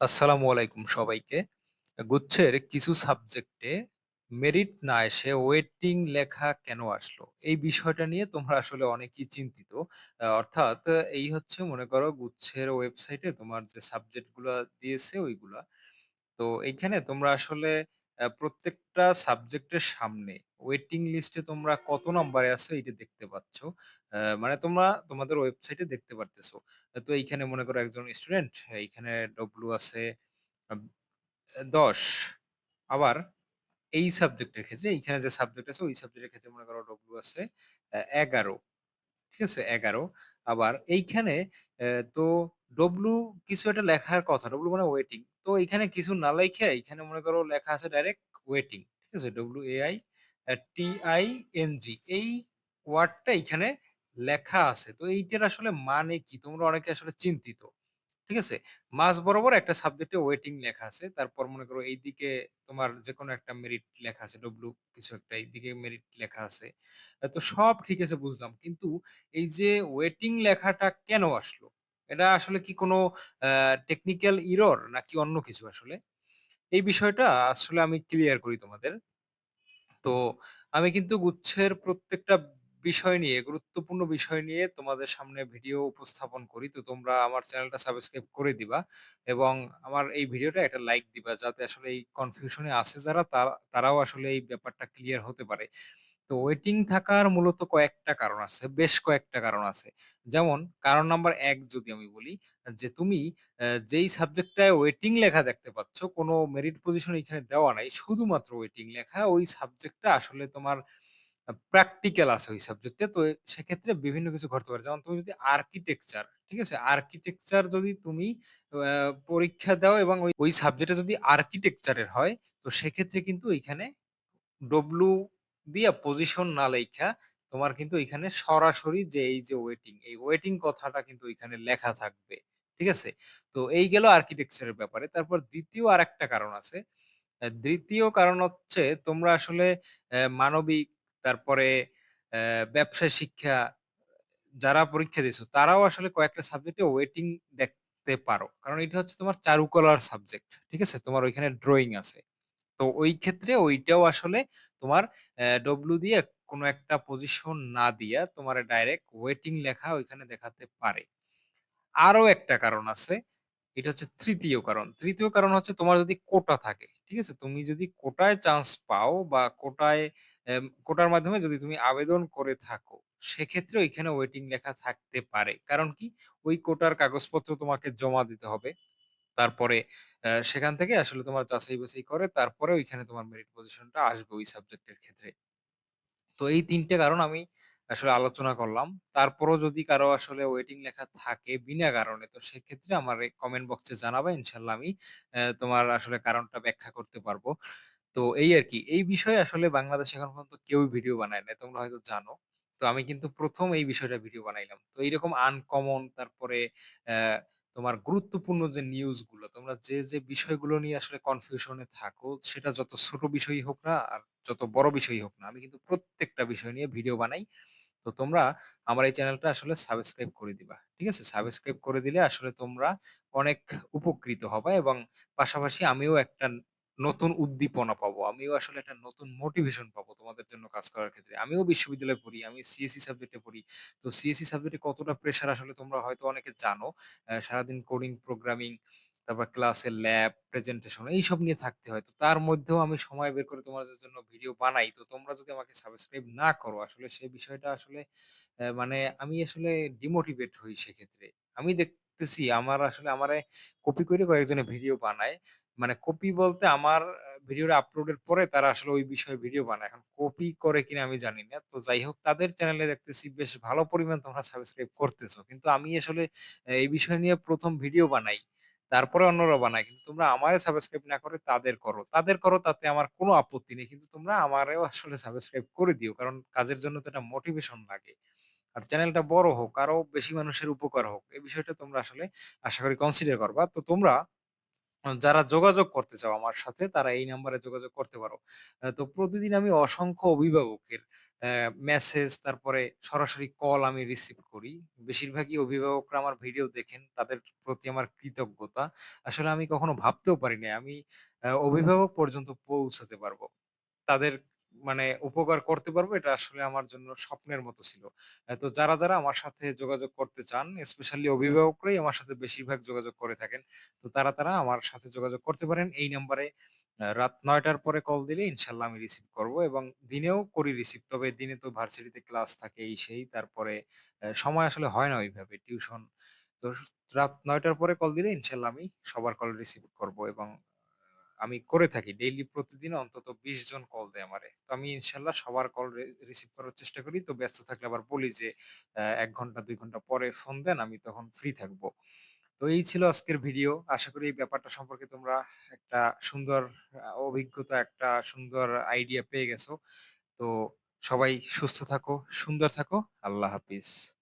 আসসালামু আলাইকুম সবাইকে। গুচ্ছের কিছু সাবজেক্টে মেরিট না এসে ওয়েটিং লেখা কেন আসলো? এই বিষয়টা নিয়ে তোমরা আসলে অনেকই চিন্তিত। অর্থাৎ এই হচ্ছে মনে করো গুচ্ছের ওয়েবসাইটে তোমার যে সাবজেক্টগুলো দিয়েছে ওইগুলা। তো এইখানে তোমরা আসলে প্রত্যেকটা সাবজেক্টের সামনে ওয়েটিং লিস্টে তোমরা কত নম্বরে আছো এইটা দেখতে পাচ্ছ। মানে তোমরা তোমাদের ওয়েবসাইটে দেখতে পারতেছো। তো এইখানে মনে করো একজন স্টুডেন্ট এইখানে ডব্লু আছে ১০ আবার এই সাবজেক্টের ক্ষেত্রে, এইখানে যে সাবজেক্ট আছে, ওই সাবজেক্টের ক্ষেত্রে মনে করো ডব্লু আছে ১১ ঠিক আছে? ১১ আবার এইখানে তো ডব্লু কিছু একটা লেখার কথা। ডব্লু মানে ওয়েটিং। তো এখানে কিছু না লেখে এখানে মনে করো লেখা আছে ডাইরেক্ট ওয়েটিং। ঠিক আছে? ডব্লিউ-এ-আই টি-আই-এন-জি এই ওয়ার্ডটা এইখানে লেখা আছে। তো এইটার আসলে মানে কি? তোমরা অনেকে আসলে চিন্তিত। ঠিক আছে? মাঝ বরাবর একটা সাবজেক্টে ওয়েটিং লেখা আছে। তারপর মনে করো এইদিকে তোমার যেকোনো একটা মেরিট লেখা আছে। ডব্লু কিছু একটা এইদিকে মেরিট লেখা আছে। তো সব ঠিক আছে, বুঝলাম। কিন্তু এই যে ওয়েটিং লেখাটা কেন আসলো? এটা আসলে কি কোনো, আ টেকনিক্যাল এরর নাকি অন্য কিছু আসলে? এই বিষয়টা আসলে আমি ক্লিয়ার করি তোমাদের। তো আমি কিন্তু গুচ্ছের প্রত্যেকটা বিষয় নিয়ে, গুরুত্বপূর্ণ বিষয় নিয়ে তোমাদের সামনে ভিডিও উপস্থাপন করি। তো তোমরা আমার চ্যানেলটা সাবস্ক্রাইব করে দিবা এবং আমার এই ভিডিওটা একটা লাইক দিবা, যাতে আসলে এই কনফিউশনে আছে যারা, তারা, তারাও আসলে এই ব্যাপারটা ক্লিয়ার হতে পারে। তো ওয়েটিং থাকার মূলত কয়েকটা কারণ আছে। বেশ কয়েকটা কারণ আছে। যেমন কারণ নাম্বার ১ যদি আমি বলি যে তুমি যেই সাবজেক্টটায় ওয়েটিং লেখা দেখতে পাচ্ছ, কোনো মেরিট পজিশন এখানে দেওয়া নাই। শুধুমাত্র ওয়েটিং লেখা। ওই সাবজেক্টটা আসলে তোমার প্র্যাকটিক্যাল আছে ওই সাবজেক্টে। তো সেক্ষেত্রে বিভিন্ন কিছু ঘটতে পারে। যেমন তুমি যদি আর্কিটেকচার, ঠিক আছে? আর্কিটেকচার যদি তুমি পরীক্ষা দাও এবং ওই, ওই সাবজেক্টে যদি আর্কিটেকচারের হয়, তো সেক্ষেত্রে কিন্তু এইখানে ডব্লু দিয়া পজিশন না লেখা তোমার কিন্তু এখানে সরাসরি যে এই যে ওয়েটিং, এই ওয়েটিং কথাটা কিন্তু এখানে লেখা থাকবে। ঠিক আছে? তো এই গেল আর্কিটেকচার এর ব্যাপারে। তারপর ২য় আরেকটা কারণ আছে। দ্বিতীয় কারণ হচ্ছে তোমরা আসলে মানবিক তারপরে অ্যা ব্যবসায় শিক্ষা যারা পরীক্ষা দিছো তারাও আসলে কয়েকটা সাবজেক্টে ওয়েটিং দেখতে পারো। কারণ এটা হচ্ছে তোমার চারুকলার সাবজেক্ট। ঠিক আছে? তোমার ওইখানে ড্রয়িং আছে। তো ওই ক্ষেত্রে ওইটাও আসলে তোমার অ্যা ডব্লু দিয়ে কোনো একটা পজিশন না দিয়া তোমারে ডাইরেক্ট ওয়েটিং লেখা ওইখানে দেখাতে পারে। আরও একটা কারণ আছে। এটা হচ্ছে ৩য় কারণ। ৩য় কারণ হচ্ছে তোমার যদি কোটা থাকে। ঠিক আছে? তুমি যদি কোটায় চান্স পাও বা কোটায় কোটার মাধ্যমে যদি তুমি আবেদন করে থাকো, সেক্ষেত্রে ওইখানে ওয়েটিং লেখা থাকতে পারে। কারণ কি? ওই কোটার কাগজপত্র তোমাকে জমা দিতে হবে। তারপরে সেখান থেকে আসলে তোমার যাচাই-বাছাই করে তারপরে ওইখানে তোমার মেরিট পজিশনটা আসবে ওই সাবজেক্টের ক্ষেত্রে। তো এই ৩ টে কারণ আমি আসলে আলোচনা করলাম। তারপরও যদি কারও আসলে ওয়েটিং লেখা থাকে বিনা কারণে, তো সেক্ষেত্রে আমার কমেন্ট বক্সে জানাবা। ইনশাআল্লাহ আমি তোমার আসলে কারণটা ব্যাখ্যা করতে পারব। তো এই আর কি, এই বিষয়ে আসলে বাংলাদেশে এখন পর্যন্ত কেউ ভিডিও বানায় নাই। তোমরা হয়তো জানো। তো আমি কিন্তু প্রথম এই বিষয়টা ভিডিও বানাইলাম। তো এইরকম আনকমন তারপরে অ্যা তোমার গুরুত্বপূর্ণ যে নিউজগুলো তোমরা যে, যে বিষয়গুলো নিয়ে আসলে কনফিউশনে থাকো সেটা যত ছোট বিষয়ই হোক না আর যত বড় বিষয়ই হোক না। আমি কিন্তু প্রত্যেকটা বিষয় নিয়ে ভিডিও বানাই। তো তোমরা আমার এই চ্যানেলটা আসলে সাবস্ক্রাইব করে দিবা। ঠিক আছে? সাবস্ক্রাইব করে দিলে আসলে তোমরা অনেক উপকৃত হবে এবং পাশাপাশি আমিও একটা নতুন উদ্দীপনা পাবো। আমিও আসলে একটা নতুন মোটিভেশন পাবো তোমাদের জন্য কাজ করার ক্ষেত্রে। আমিও বিশ্ববিদ্যালয়ে পড়ি। আমি সিএসই সাবজেক্টে পড়ি। তো সিএসই সাবজেক্টে কতটা প্রেশার আসলে তোমরা হয়তো অনেকে জানো। সারাদিন কোডিং, প্রোগ্রামিং, তারপর ক্লাসে ল্যাব, প্রেজেন্টেশন এইসব নিয়ে থাকতে হয়। তো তার মধ্যেও আমি সময় বের করে তোমাদের জন্য ভিডিও বানাই। তো তোমরা যদি আমাকে সাবস্ক্রাইব না করো আসলে সেই বিষয়টা আসলে মানে আমি আসলে ডিমোটিভেট হই সেক্ষেত্রে। আমি দেখতেছি আমার আসলে আমারে কপি করে কয়েকজনে ভিডিও বানায়। মানে কপি বলতে আমার আ ভিডিওটা আপলোডের পরে তারা আসলে ওই বিষয়ে ভিডিও বানায়। এখন কপি করে কিনা আমি জানি না। তো যাই হোক তাদের চ্যানেলে দেখতেছি বেশ ভালো পরিমাণ তোমরা সাবস্ক্রাইব করতেছো। কিন্তু আমি আসলে এই বিষয় নিয়ে প্রথম ভিডিও বানাই। তারপরে অন্যরা বানায়। কিন্তু তোমরা আমারে সাবস্ক্রাইব না করে তাদের করো। তাদের করো তাতে আমার কোনো আপত্তি নেই। কিন্তু তোমরা আমারেও আসলে সাবস্ক্রাইব করে দিও। কারণ কাজের জন্য তো এটা মোটিভেশন লাগে। আর চ্যানেলটা বড় হোক, আরও বেশি মানুষের উপকার হোক। এই বিষয়টা তোমরা আসলে আশা করি কনসিডার করবা। তো তোমরা যারা যোগাযোগ করতে চাও আমার সাথে তারা এই নাম্বারে যোগাযোগ করতে পারো। তো প্রতিদিন আমি অসংখ্য অভিভাবকের মেসেজ তারপরে সরাসরি কল আমি রিসিভ করি। বেশিরভাগই অভিভাবকরা আমার ভিডিও দেখেন। তাদের প্রতি আমার কৃতজ্ঞতা। আসলে আমি কখনো ভাবতেও পারিনি আমি আহ, অভিভাবক পর্যন্ত পৌঁছাতে পারব। তাদের মানে উপকার করতে পারব এটা আসলে আমার জন্য স্বপ্নের মতো ছিল। তো যারা, যারা আমার সাথে যোগাযোগ করতে চান স্পেশালি অভিভাবকরাই আমার সাথে বেশিরভাগ যোগাযোগ করে থাকেন। তো তারা, তারা আমার সাথে যোগাযোগ করতে পারেন এই নাম্বারে রাত নয়টার পরে কল দিলে ইনশাআল্লাহ আমি রিসিভ করব এবং দিনেও করি রিসিভ। তবে দিনে তো ভার্সিটিতে ক্লাস থাকে এই সেই। তারপরে সময় আসলে হয় না ওইভাবে টিউশন। তো রাত নয়টার পরে কল দিলে ইনশাল্লাহ আমি সবার কল রিসিভ করব এবং আমি করে থাকি। ডেইলি প্রতিদিন অন্তত ২০ জন কল দেয় আমারে। তো আমি ইনশাল্লাহ সবার কল রিসিভ করার চেষ্টা করি। তো ব্যস্ত থাকলে আবার বলি যে, ১ ঘণ্টা দুই ঘণ্টা পরে ফোন দেন আমি তখন ফ্রি থাকব। তো এই ছিল আজকের ভিডিও। আশা করি এই ব্যাপারটা সম্পর্কে তোমরা একটা সুন্দর অভিজ্ঞতা, একটা সুন্দর আইডিয়া পেয়ে গেছো। তো সবাই সুস্থ থাকো, সুন্দর থাকো। আল্লাহ হাফিজ।